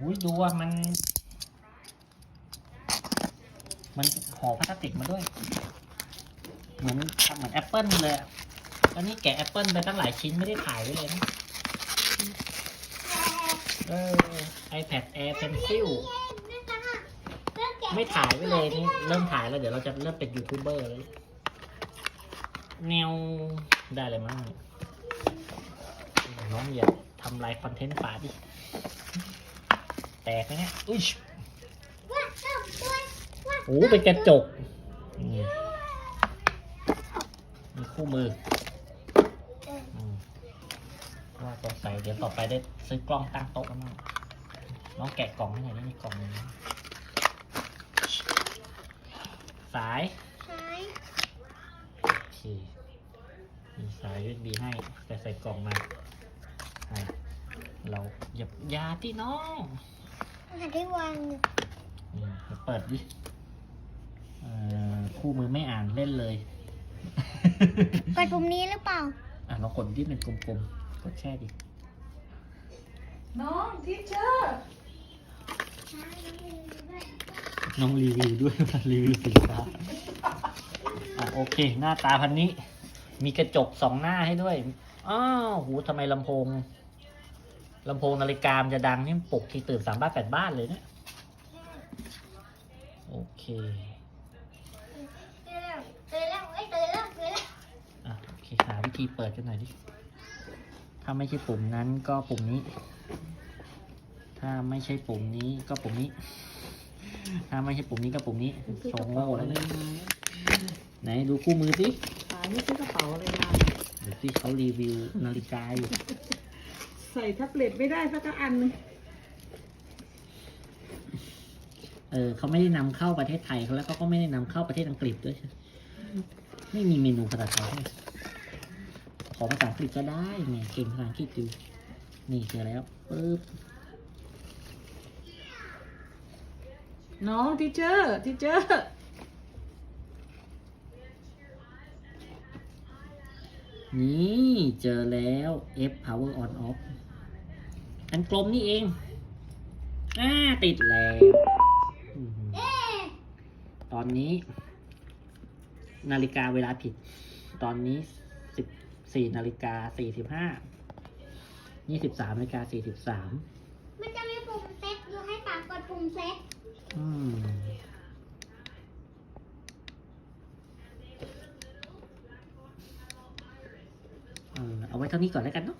อุ้ยดูว่ามัน มันห่อพลาสติกมาด้วย เหมือนทำเหมือนแอปเปิลเลยตอนนี้แกะแอปเปิลไปตั้งหลายชิ้นไม่ได้ถ่ายไว้เลยนะเออ iPad Air Pencil ไม่ถ่ายไว้เลยนี่เริ่มถ่ายแล้วเดี๋ยวเราจะเริ่มเป็นยูทูบเบอร์แล้วแนวได้เลยมั้ง น้องอย่าทำลายคอนเทนต์ป่าดิ แตกไหมเนี่ยอุ้ยโอ้เป็นกระจก นี่มีคู่มืออืมว่าสงสัยเดี๋ยวต่อไปได้ซื้อกล้องตั้งโต๊ะกันมั้งน้องแกะกล่องให้หน่อยนี่มีกล่องหนึงสายโอเคมีสาย USB ให้แต่ใส่กล่องมาอะ เราหยับยาที่น้องหาที่วางนี่เดี๋ยวเปิดดิเอ่อคู่มือไม่อ่านเล่นเลยกดปุ่มนี้หรือเปล่า อะลองกดที่เป็นกลมๆ กดแช่ดิ น้องทิเชอร์น้องรีวิวด้วยรีวิวสินค้าอะโอเค หน้าตาพันนี้ มีกระจกสองหน้าให้ด้วย อ้าว หูทำไมลำโพง ลำโพงนาฬิกามนจะดังนี่ปลุกทีตื่นสามบ้านแปดบ้านเลยเนี่ยโอเคเจอแล้วเจอแล้วเอ้ยเจอแล้วเจอแล้วอะโอเคหาวิธีเปิดกันหน่อยดิ ถ้าไม่ใช่ปุ่มนั้นก็ปุ่มนี้ ถ้าไม่ใช่ปุ่มนี้ก็ปุ่มนี้ ถ้าไม่ใช่ปุ่มนี้ก็ปุ่มนี้โชว์โง่แล้วเนี่ยไหนดูคู่มือสิสายนี่ซื้อกระเป๋าอะไรมาเดี๋ยวที่เขารีวิวนาฬิกาอยู่ ใส่แท็บเล็ตไม่ได้สักอันหนึงเออเขาไม่ได้นำเข้าประเทศไทยเขาแล้วเขาก็ไม่ได้นำเข้าประเทศอังกฤษด้วยไม่มีเมนูภาษาไทยให้ขอภาษาอังกฤษก็ได้เนี่ยเก่งภาษาอังกฤษอยู่นี่เจอแล้วปึ๊บน้องทิเชอร์ทิเชอร์ นี่เจอแล้ว F power on off อันกลมนี่เอง อ่า ติดแล้วตอนนี้ นาฬิกาเวลาผิด ตอนนี้สิบสี่นาฬิกาสี่สิบห้ายี่สิบสามนาฬิกาสี่สิบสามมันจะมีปุ่มเซตอยู่ให้ปากกดปุ่มเซต อืม เอาไว้เท่านี้ก่อนแล้วกันเนาะ